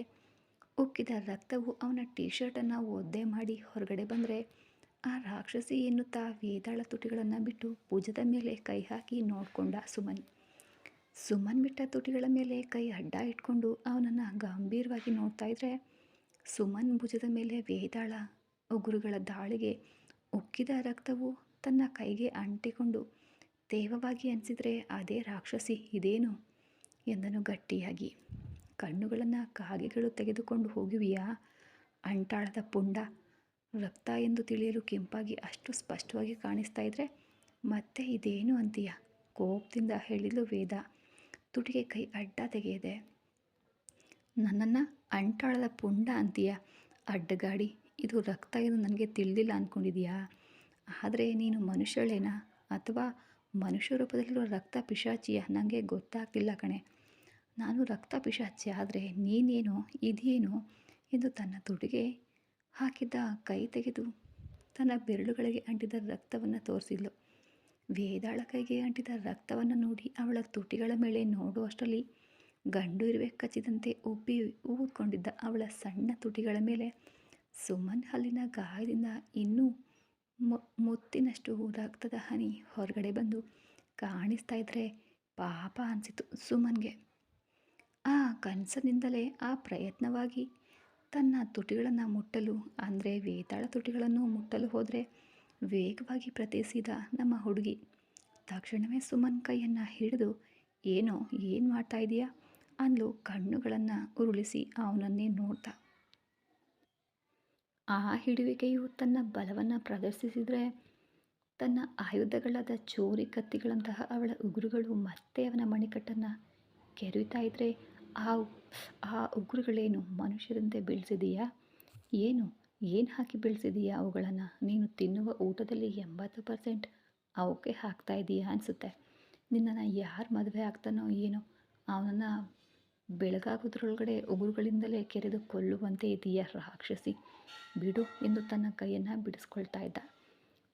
ಉಕ್ಕಿದ ರಕ್ತವು ಅವನ ಟೀ ಶರ್ಟನ್ನು ಒದ್ದೆ ಮಾಡಿ ಹೊರಗಡೆ ಬಂದರೆ ಆ ರಾಕ್ಷಸಿ ಎನ್ನುತ್ತಾ ವೇದಾಳ ತುಟಿಗಳನ್ನು ಬಿಟ್ಟು ಭುಜದ ಮೇಲೆ ಕೈ ಹಾಕಿ ನೋಡಿಕೊಂಡ ಸುಮನ್. ಸುಮನ್ ಬಿಟ್ಟ ತುಟಿಗಳ ಮೇಲೆ ಕೈ ಅಡ್ಡ ಇಟ್ಕೊಂಡು ಅವನನ್ನು ಗಂಭೀರವಾಗಿ ನೋಡ್ತಾ ಇದ್ರೆ ಸುಮನ್ ಭುಜದ ಮೇಲೆ ವೇದಾಳ ಉಗುರುಗಳ ದಾಳಿಗೆ ಉಕ್ಕಿದ ರಕ್ತವು ತನ್ನ ಕೈಗೆ ಅಂಟಿಕೊಂಡು, ತೇವವಾಗಿ ಅನಿಸಿದರೆ ಅದೇ ರಾಕ್ಷಸಿ ಇದೇನು? ಎಂದನು ಗಟ್ಟಿಯಾಗಿ. ಕಣ್ಣುಗಳನ್ನು ಕಾಗೆಗಳು ತೆಗೆದುಕೊಂಡು ಹೋಗಿವೆಯಾ? ಅಂಟಾಳದ ಪುಂಡ ರಕ್ತ ಎಂದು ತಿಳಿಯಲು ಕೆಂಪಾಗಿ ಅಷ್ಟು ಸ್ಪಷ್ಟವಾಗಿ ಕಾಣಿಸ್ತಾ ಇದ್ರೆ ಮತ್ತೆ ಇದೇನು ಅಂತೀಯ? ಕೋಪದಿಂದ ಹೇಳಿದ್ಲು ವೇದ. ತುಟಿಗೆ ಕೈ ಅಡ್ಡ ತೆಗೆಯದೆ, ನನ್ನನ್ನು ಅಂಟಾಳದ ಪುಂಡ ಅಂತೀಯ, ಅಡ್ಡಗಾಡಿ. ಇದು ರಕ್ತ ಇದು ನನಗೆ ತಿಳಿದಿಲ್ಲ ಅಂದ್ಕೊಂಡಿದೀಯಾ ಆದರೆ ನೀನು ಮನುಷ್ಯಳೇನಾ? ಅಥವಾ ಮನುಷ್ಯ ರೂಪದಲ್ಲಿರುವ ರಕ್ತ ಪಿಶಾಚಿಯ? ನನಗೆ ಗೊತ್ತಾಗ್ತಿಲ್ಲ ಕಣೆ. ನಾನು ರಕ್ತ ಪಿಶಾಚಿ, ಆದರೆ ನೀನೇನು, ಇದೇನು ಎಂದು ತನ್ನ ತುಟಿಗೆ ಹಾಕಿದ್ದ ಕೈ ತೆಗೆದು ತನ್ನ ಬೆರಳುಗಳಿಗೆ ಅಂಟಿದ ರಕ್ತವನ್ನು ತೋರಿಸಿದ್ಲು. ವೇದಾಳ ಕೈಗೆ ಅಂಟಿದ ರಕ್ತವನ್ನು ನೋಡಿ ಅವಳ ತುಟಿಗಳ ಮೇಲೆ ನೋಡುವಷ್ಟರಲ್ಲಿ ಗಂಡು ಇರುವೆ ಕಚ್ಚಿದಂತೆ ಉಬ್ಬಿ ಊದ್ಕೊಂಡಿದ್ದ ಅವಳ ಸಣ್ಣ ತುಟಿಗಳ ಮೇಲೆ ಸುಮನ್ ಹಲ್ಲಿನ ಗಾಯದಿಂದ ಇನ್ನೂ ಮುತ್ತಿನಷ್ಟು ರಕ್ತದ ಹನಿ ಹೊರಗಡೆ ಬಂದು ಕಾಣಿಸ್ತಾ ಇದ್ರೆ ಪಾಪ ಅನಿಸಿತು ಸುಮನ್ಗೆ. ಆ ಕನಸಿನಿಂದಲೇ ಆ ಪ್ರಯತ್ನವಾಗಿ ತನ್ನ ತುಟಿಗಳನ್ನು ಮುಟ್ಟಲು, ಅಂದರೆ ವೇತಾಳ ತುಟಿಗಳನ್ನು ಮುಟ್ಟಲು ಹೋದರೆ ವೇಗವಾಗಿ ಪ್ರತಿಸಿದ ನಮ್ಮ ಹುಡುಗಿ. ತಕ್ಷಣವೇ ಸುಮನ್ ಕೈಯನ್ನು ಹಿಡಿದು, ಏನೋ, ಏನು ಮಾಡ್ತಾ ಇದೆಯಾ? ಅಂದ್ಲು ಕಣ್ಣುಗಳನ್ನು ಉರುಳಿಸಿ ಅವನನ್ನೇ ನೋಡ್ತಾ. ಆ ಹಿಡುವಿಕೆಯು ತನ್ನ ಬಲವನ್ನು ಪ್ರದರ್ಶಿಸಿದರೆ, ತನ್ನ ಆಯುಧಗಳಾದ ಚೋರಿ ಕತ್ತಿಗಳಂತಹ ಅವಳ ಉಗುರುಗಳು ಮತ್ತೆ ಅವನ ಮಣಿಕಟ್ಟನ್ನು ಕೆರೆಯುತ್ತಾ ಇದ್ದರೆ ಆ ಆ ಉಗುರುಗಳೇನು ಮನುಷ್ಯರಂತೆ ಬೆಳೆಸಿದೀಯಾ? ಏನು ಏನು ಹಾಕಿ ಬೆಳೆಸಿದೀಯಾ ಅವುಗಳನ್ನು? ನೀನು ತಿನ್ನುವ ಊಟದಲ್ಲಿ ಎಂಬತ್ತು ಪರ್ಸೆಂಟ್ ಅವಕ್ಕೆ ಹಾಕ್ತಾ ಇದೀಯಾ ಅನಿಸುತ್ತೆ. ನಿನ್ನನ್ನು ಯಾರು ಮದುವೆ ಆಗ್ತಾನೋ ಏನೋ, ಅವನನ್ನು ಬೆಳಗಾಗೋದ್ರೊಳಗಡೆ ಉಗುರುಗಳಿಂದಲೇ ಕೆರೆದು ಕೊಲ್ಲುವಂತೆ ಇದೆಯಾ ರಾಕ್ಷಸಿ? ಬಿಡು ಎಂದು ತನ್ನ ಕೈಯನ್ನು ಬಿಡಿಸ್ಕೊಳ್ತಾ ಇದ್ದ.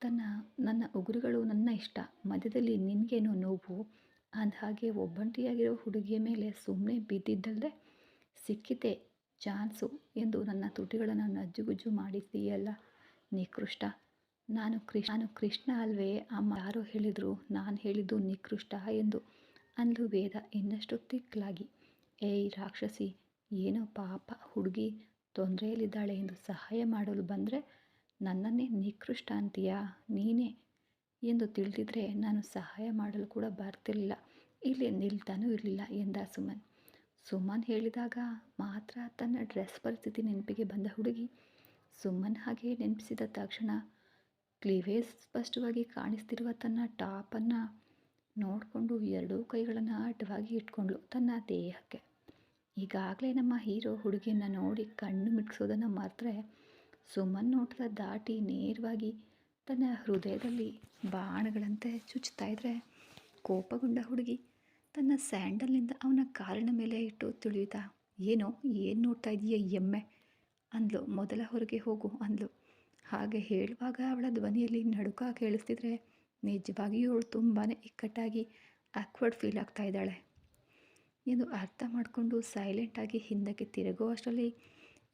ತನ್ನ, ನನ್ನ ಉಗುರುಗಳು ನನ್ನ ಇಷ್ಟ. ಮಧ್ಯದಲ್ಲಿ ನಿನಗೇನೋ ನೋವು? ಅಂದಹಾಗೆ ಒಬ್ಬಂಟಿಯಾಗಿರೋ ಹುಡುಗಿಯ ಮೇಲೆ ಸುಮ್ಮನೆ ಬಿದ್ದಿದ್ದಲ್ಲದೆ ಸಿಕ್ಕಿತೆ ಚಾನ್ಸು ಎಂದು ನನ್ನ ತುಟಿಗಳನ್ನು ನಜ್ಜುಗುಜ್ಜು ಮಾಡಿದ್ದೀಯಲ್ಲ ನಿಕೃಷ್ಟ. ನಾನು ಕೃಷ್ ನಾನು ಕೃಷ್ಣ ಅಲ್ವೇ? ಅಮ್ಮ ಯಾರೋ ಹೇಳಿದರು, ನಾನು ಹೇಳಿದ್ದು ನಿಕೃಷ್ಟ ಎಂದು ಅಂದು ವೇದ ಇನ್ನಷ್ಟು ತಿಕ್ಕಲಾಗಿ ಏಯ್ ರಾಕ್ಷಸಿ, ಏನೋ ಪಾಪ ಹುಡುಗಿ ತೊಂದರೆಯಲ್ಲಿದ್ದಾಳೆ ಎಂದು ಸಹಾಯ ಮಾಡಲು ಬಂದರೆ ನನ್ನನ್ನೇ ನಿಕೃಷ್ಟ ಅಂತೀಯಾ? ನೀನೇ? ಎಂದು ತಿಳಿದಿದ್ರೆ ನಾನು ಸಹಾಯ ಮಾಡಲು ಕೂಡ ಬರ್ತಿರಲಿಲ್ಲ. ಇಲ್ಲಿ ನಿಲ್ತಾನೂ ಇರಲಿಲ್ಲ ಎಂದ ಸುಮನ್. ಸುಮನ್ ಹೇಳಿದಾಗ ಮಾತ್ರ ತನ್ನ ಡ್ರೆಸ್ ಪರಿಸ್ಥಿತಿ ನೆನಪಿಗೆ ಬಂದ ಹುಡುಗಿ. ಸುಮನ್ ಹಾಗೆ ನೆನಪಿಸಿದ ತಕ್ಷಣ ಕ್ಲೀವೇಜ್ ಸ್ಪಷ್ಟವಾಗಿ ಕಾಣಿಸ್ತಿರುವ ತನ್ನ ಟಾಪನ್ನು ನೋಡಿಕೊಂಡು ಎರಡೂ ಕೈಗಳನ್ನು ಅಡ್ಡವಾಗಿ ಇಟ್ಕೊಂಡ್ಳು ತನ್ನ ದೇಹಕ್ಕೆ. ಈಗಾಗಲೇ ನಮ್ಮ ಹೀರೋ ಹುಡುಗಿಯನ್ನು ನೋಡಿ ಕಣ್ಣು ಮಿಟ್ಸೋದನ್ನು ಮಾತ್ರ ಸುಮನ್ ನೋಟದ ದಾಟಿ ನೇರವಾಗಿ ತನ್ನ ಹೃದಯದಲ್ಲಿ ಬಾಣಗಳಂತೆ ಚುಚ್ಚುತ್ತಾ ಇದ್ರೆ ಕೋಪಗೊಂಡ ಹುಡುಗಿ ತನ್ನ ಸ್ಯಾಂಡಲ್ನಿಂದ ಅವನ ಕಾಲಿನ ಮೇಲೆ ಇಟ್ಟು ತಿಳಿಯುತ್ತಾ, ಏನೋ, ಏನು ನೋಡ್ತಾ ಇದೀಯ ಎಮ್ಮೆ? ಅಂದ್ಲು. ಮೊದಲ ಹೊರಗೆ ಹೋಗು ಅಂದ್ಲು. ಹಾಗೆ ಹೇಳುವಾಗ ಅವಳ ಧ್ವನಿಯಲ್ಲಿ ನಡುಕ ಕೇಳಿಸ್ತಿದ್ರೆ ನಿಜವಾಗಿಯೂ ಅವಳು ತುಂಬಾ ಇಕ್ಕಟ್ಟಾಗಿ ಆಕ್ವರ್ಡ್ ಫೀಲ್ ಆಗ್ತಾ ಇದ್ದಾಳೆ. ಎಂದು ಅರ್ಥ ಮಾಡಿಕೊಂಡು ಸೈಲೆಂಟಾಗಿ ಹಿಂದಕ್ಕೆ ತಿರುಗೋ ಅಷ್ಟರಲ್ಲಿ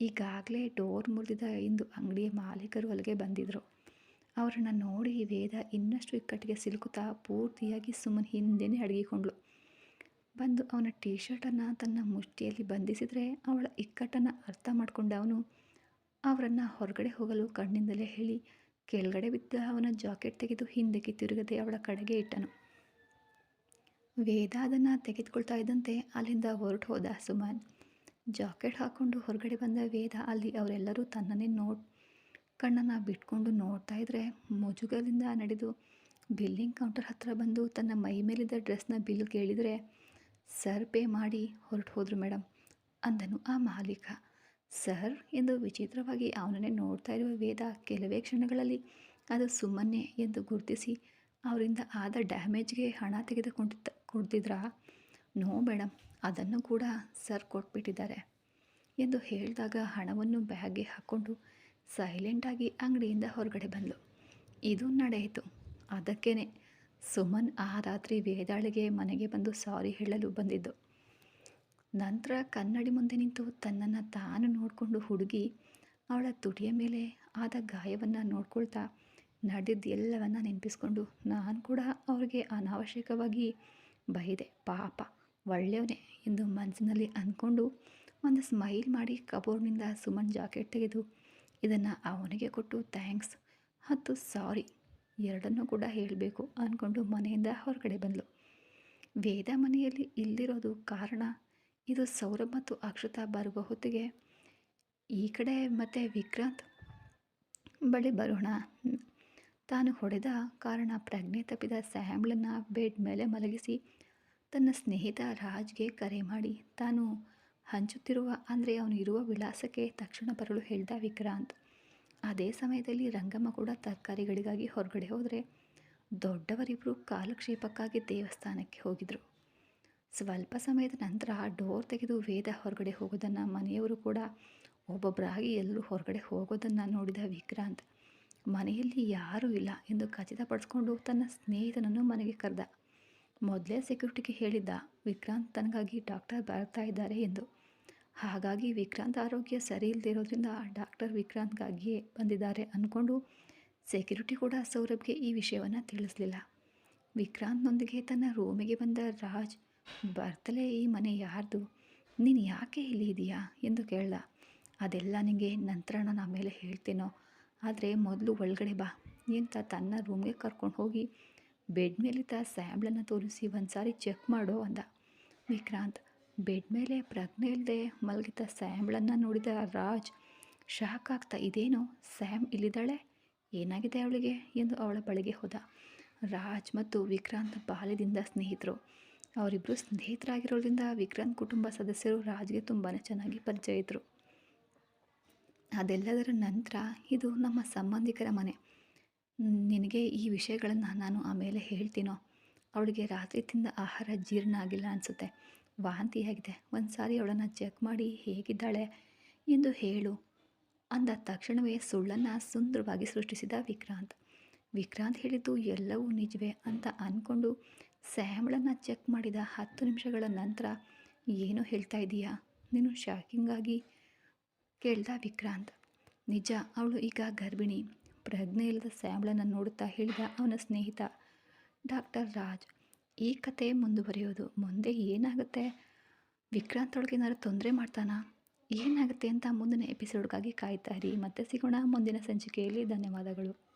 ಈಗಾಗಲೇ ಡೋರ್ ಮುರಿದ ಇಂದು ಅಂಗಡಿಯ ಮಾಲೀಕರು ಅಲ್ಲಿಗೆ ಬಂದಿದ್ದರು ಅವರನ್ನು ನೋಡಿ ವೇದ ಇನ್ನಷ್ಟು ಇಕ್ಕಟ್ಟಿಗೆ ಸಿಲುಕುತ್ತಾ ಪೂರ್ತಿಯಾಗಿ ಸುಮ್ಮನೆ ಹಿಂದೆನೇ ಅಡಗಿಕೊಂಡ್ಳು. ಬಂದು ಅವನ ಟೀ ಶರ್ಟನ್ನು ತನ್ನ ಮುಷ್ಟಿಯಲ್ಲಿ ಬಂಧಿಸಿದರೆ ಅವಳ ಇಕ್ಕಟ್ಟನ್ನು ಅರ್ಥ ಮಾಡಿಕೊಂಡ ಅವನು ಅವರನ್ನು ಹೊರಗಡೆ ಹೋಗಲು ಕಣ್ಣಿಂದಲೇ ಹೇಳಿ ಕೆಳಗಡೆ ಬಿದ್ದ ಅವನ ಜಾಕೆಟ್ ತೆಗೆದು ಹಿಂದಕ್ಕೆ ತಿರುಗದೆ ಅವಳ ಕಡೆಗೆ ಇಟ್ಟನು. ವೇದ ಅದನ್ನು ತೆಗೆದುಕೊಳ್ತಾ ಇದ್ದಂತೆ ಅಲ್ಲಿಂದ ಹೊರಟು ಹೋದ ಸುಮನ್ ಜಾಕೆಟ್ ಹಾಕ್ಕೊಂಡು ಹೊರಗಡೆ ಬಂದ ವೇದ ಅಲ್ಲಿ ಅವರೆಲ್ಲರೂ ತನ್ನನ್ನೇ ನೋಡ್, ಕಣ್ಣನ್ನು ಬಿಟ್ಕೊಂಡು ನೋಡ್ತಾ ಇದ್ದರೆ ಮುಜುಗಲಿಂದ ನಡೆದು ಬಿಲ್ಲಿಂಗ್ ಕೌಂಟರ್ ಹತ್ತಿರ ಬಂದು ತನ್ನ ಮೈ ಮೇಲಿದ್ದ ಡ್ರೆಸ್ನ ಬಿಲ್ ಕೇಳಿದರೆ, ಸರ್, ಪೇ ಮಾಡಿ, ಹೊರಟು ಹೋದರು ಮೇಡಮ್ ಅಂದನು ಆ ಮಾಲೀಕ. ಸರ್, ಎಂದು ವಿಚಿತ್ರವಾಗಿ ಅವನನ್ನೇ ನೋಡ್ತಾ ಇರುವ ವೇದ ಕೆಲವೇ ಕ್ಷಣಗಳಲ್ಲಿ ಅದು ಸುಮ್ಮನೆ ಎಂದು ಗುರುತಿಸಿ ಅವರಿಂದ ಆದ ಡ್ಯಾಮೇಜ್ಗೆ ಹಣ ತೆಗೆದುಕೊಂಡಿದ್ದ. ಕೊಡ್ತಿದ್ರಾ? ನೋ ಮೇಡಮ್ ಅದನ್ನು ಕೂಡ ಸರ್ ಕೊಟ್ಬಿಟ್ಟಿದ್ದಾರೆ ಎಂದು ಹೇಳಿದಾಗ ಹಣವನ್ನು ಬ್ಯಾಗ್ಗೆ ಹಾಕ್ಕೊಂಡು ಸೈಲೆಂಟಾಗಿ ಅಂಗಡಿಯಿಂದ ಹೊರಗಡೆ ಬಂದಳು ಇದು ನಡೆಯಿತು. ಅದಕ್ಕೇ ಸುಮನ್ ಆ ರಾತ್ರಿ ವೇದಾಳಿಗೆ ಮನೆಗೆ ಬಂದು ಸಾರಿ ಹೇಳಲು ಬಂದಿದ್ದು. ನಂತರ ಕನ್ನಡಿ ಮುಂದೆ ನಿಂತು ತನ್ನನ್ನು ತಾನು ನೋಡಿಕೊಂಡು ಹುಡುಗಿ, ಅವಳ ತುಟಿಯ ಮೇಲೆ ಆದ ಗಾಯವನ್ನು ನೋಡ್ಕೊಳ್ತಾ ನಡೆದಿದ್ದು ಎಲ್ಲವನ್ನ ನೆನಪಿಸ್ಕೊಂಡು ನಾನು ಕೂಡ ಅವ್ರಿಗೆ ಅನಾವಶ್ಯಕವಾಗಿ ಬೈದೆ. ಪಾಪ. ಒಳ್ಳೆಯವನೇ ಎಂದು ಮನಸ್ಸಿನಲ್ಲಿ ಅಂದ್ಕೊಂಡು ಒಂದು ಸ್ಮೈಲ್ ಮಾಡಿ ಕಬೋರ್ಡ್ನಿಂದ ಸುಮನ್ ಜಾಕೆಟ್ ತೆಗೆದು ಇದನ್ನು ಅವನಿಗೆ ಕೊಟ್ಟು ಥ್ಯಾಂಕ್ಸ್. ಹತ್ತು ಸಾರಿ ಎರಡನ್ನೂ ಕೂಡ ಹೇಳಬೇಕು ಅಂದ್ಕೊಂಡು ಮನೆಯಿಂದ ಹೊರಗಡೆ ಬಂದಳು ವೇದ ಮನೆಯಲ್ಲಿ ಇಲ್ಲಿರೋದು ಕಾರಣ ಇದು ಸೌರಭ್ ಮತ್ತು ಅಕ್ಷತಾ ಬರುವ ಹೊತ್ತಿಗೆ ಈ ಕಡೆ ಮತ್ತು ವಿಕ್ರಾಂತ್ ಬಳಿ ಬರೋಣ. ತಾನು ಹೊಡೆದ ಕಾರಣ ಪ್ರಜ್ಞೆ ತಪ್ಪಿದ ಸ್ಯಾಮ್ಳನ್ನು ಬೆಡ್ ಮೇಲೆ ಮಲಗಿಸಿ ತನ್ನ ಸ್ನೇಹಿತ ರಾಜ್ಗೆ ಕರೆ ಮಾಡಿ, ತಾನು ಹಂಚುತ್ತಿರುವ ಅಂದರೆ ಅವನು ಇರುವ ವಿಳಾಸಕ್ಕೆ ತಕ್ಷಣ ಬರಲು ಹೇಳ್ದ ವಿಕ್ರಾಂತ್. ಅದೇ ಸಮಯದಲ್ಲಿ ರಂಗಮ್ಮ ಕೂಡ ತರಕಾರಿಗಳಿಗಾಗಿ ಹೊರಗಡೆ ಹೋದರೆ ದೊಡ್ಡವರಿಬ್ಬರು ಕಾಲಕ್ಷೇಪಕ್ಕಾಗಿ ದೇವಸ್ಥಾನಕ್ಕೆ ಹೋಗಿದ್ದರು ಸ್ವಲ್ಪ ಸಮಯದ ನಂತರ ಡೋರ್ ತೆಗೆದು ವೇದ ಹೊರಗಡೆ ಹೋಗೋದನ್ನು ಮನೆಯವರು ಕೂಡ ಒಬ್ಬೊಬ್ಬರಾಗಿ ಎಲ್ಲರೂ ಹೊರಗಡೆ ಹೋಗೋದನ್ನು ನೋಡಿದ ವಿಕ್ರಾಂತ್, ಮನೆಯಲ್ಲಿ ಯಾರೂ ಇಲ್ಲ ಎಂದು ಖಚಿತಪಡಿಸ್ಕೊಂಡು ತನ್ನ ಸ್ನೇಹಿತನನ್ನು ಮನೆಗೆ ಕರೆದ. ಮೊದಲೇ ಸೆಕ್ಯೂರಿಟಿಗೆ ಹೇಳಿದ್ದ, ವಿಕ್ರಾಂತ್ ತನಗಾಗಿ ಡಾಕ್ಟರ್ ಬರ್ತಾ ಇದ್ದಾರೆ ಎಂದು. ಹಾಗಾಗಿ ವಿಕ್ರಾಂತ್ ಆರೋಗ್ಯ ಸರಿ ಇಲ್ಲದಿರೋದ್ರಿಂದ ಡಾಕ್ಟರ್ ವಿಕ್ರಾಂತ್ಗಾಗಿಯೇ ಬಂದಿದ್ದಾರೆ ಅಂದ್ಕೊಂಡು ಸೆಕ್ಯೂರಿಟಿ ಕೂಡ ಸೌರಭ್ಗೆ ಈ ವಿಷಯವನ್ನು ತಿಳಿಸಲಿಲ್ಲ. ವಿಕ್ರಾಂತ್ನೊಂದಿಗೆ ತನ್ನ ರೂಮಿಗೆ ಬಂದ ರಾಜ್, ಬರ್ತಲೇ ಈ ಮನೆ ಯಾರ್ದು? ನೀನು ಯಾಕೆ ಇಲ್ಲಿ ಇದೆಯಾ? ಎಂದು ಕೇಳ್ದ. ಅದೆಲ್ಲ ನಿಮಗೆ ನಂತರ ನಾನು ಆಮೇಲೆ ಹೇಳ್ತೇನೋ. ಆದರೆ ಮೊದಲು ಒಳಗಡೆ ಬಾ ಅಂತ ತನ್ನ ರೂಮ್ಗೆ ಕರ್ಕೊಂಡು ಹೋಗಿ ಬೆಡ್ ಮೇಲಿದ್ದ ಸ್ಯಾಂಬ್ಲನ್ನು ತೋರಿಸಿ ಒಂದು ಸಾರಿ ಚೆಕ್ ಮಾಡೋ ಅಂದ. ವಿಕ್ರಾಂತ್, ಬೆಡ್ ಮೇಲೆ ಪ್ರಜ್ಞೆ ಇಲ್ಲದೆ ಮಲಗಿದ್ದ ಸ್ಯಾಂಬ್ಳನ್ನು ನೋಡಿದ ರಾಜ್, ಶಾಕ್ ಆಗ್ತಾ ಇದೇನು? ಸ್ಯಾಮ್ ಇಲ್ಲಿದ್ದಾಳೆ? ಏನಾಗಿದೆ ಅವಳಿಗೆ? ಎಂದು ಅವಳ ಬಳಿಗೆ ಹೋದ. ರಾಜ್ ಮತ್ತು ವಿಕ್ರಾಂತ್ ಬಾಲ್ಯದಿಂದ ಸ್ನೇಹಿತರು. ಅವರಿಬ್ಬರು ಸ್ನೇಹಿತರಾಗಿರೋದ್ರಿಂದ ವಿಕ್ರಾಂತ್ ಕುಟುಂಬ ಸದಸ್ಯರು ರಾಜ್ಗೆ ತುಂಬಾ ಚೆನ್ನಾಗಿ ಪರಿಚಯ ಇದ್ದರು ಅದೆಲ್ಲದರ ನಂತರ ಇದು ನಮ್ಮ ಸಂಬಂಧಿಕರ ಮನೆ. ನಿನಗೆ ಈ ವಿಷಯಗಳನ್ನು ನಾನು ಆಮೇಲೆ ಹೇಳ್ತೀನೋ? ಅವಳಿಗೆ ರಾತ್ರಿ ತಿಂದ ಆಹಾರ ಜೀರ್ಣ ಆಗಿಲ್ಲ ಅನಿಸುತ್ತೆ. ವಾಂತಿಯಾಗಿದೆ ಒಂದು ಸಾರಿ ಅವಳನ್ನು ಚೆಕ್ ಮಾಡಿ ಹೇಗಿದ್ದಾಳೆ ಎಂದು ಹೇಳು. ಅಂದ ತಕ್ಷಣವೇ ಸುಳ್ಳನ್ನು ಸುಂದರವಾಗಿ ಸೃಷ್ಟಿಸಿದ ವಿಕ್ರಾಂತ್. ವಿಕ್ರಾಂತ್ ಹೇಳಿದ್ದು ಎಲ್ಲವೂ ನಿಜವೇ ಅಂತ ಅಂದ್ಕೊಂಡು ಸ್ಯಾಮ್ಳನ್ನು ಚೆಕ್ ಮಾಡಿದ ಹತ್ತು ನಿಮಿಷಗಳ ನಂತರ ಏನು ಹೇಳ್ತಾ ಇದೀಯಾ? ನೀನು ಶಾಕಿಂಗಾಗಿ ಕೇಳ್ದ ವಿಕ್ರಾಂತ್. ನಿಜ, ಅವಳು ಈಗ ಗರ್ಭಿಣಿ. ಪ್ರಜ್ಞೆ ಇಲ್ಲದ ಸ್ಯಾಮ್ಳನ್ನು ನೋಡುತ್ತಾ ಹೇಳಿದ ಅವನ ಸ್ನೇಹಿತ, ಡಾಕ್ಟರ್ ರಾಜ್, ಈ ಕತೆ ಮುಂದುವರಿಯೋದು ಮುಂದೆ ಏನಾಗುತ್ತೆ? ವಿಕ್ರಾಂತ್ ಏನಾದ್ರು ತೊಂದರೆ ಮಾಡ್ತಾನಾ? ಏನಾಗುತ್ತೆ ಅಂತ ಮುಂದಿನ ಎಪಿಸೋಡ್ಗಾಗಿ ಕಾಯ್ತಾ ಇರಿ. ಮತ್ತೆ ಸಿಗೋಣ ಮುಂದಿನ ಸಂಚಿಕೆಯಲ್ಲಿ. ಧನ್ಯವಾದಗಳು.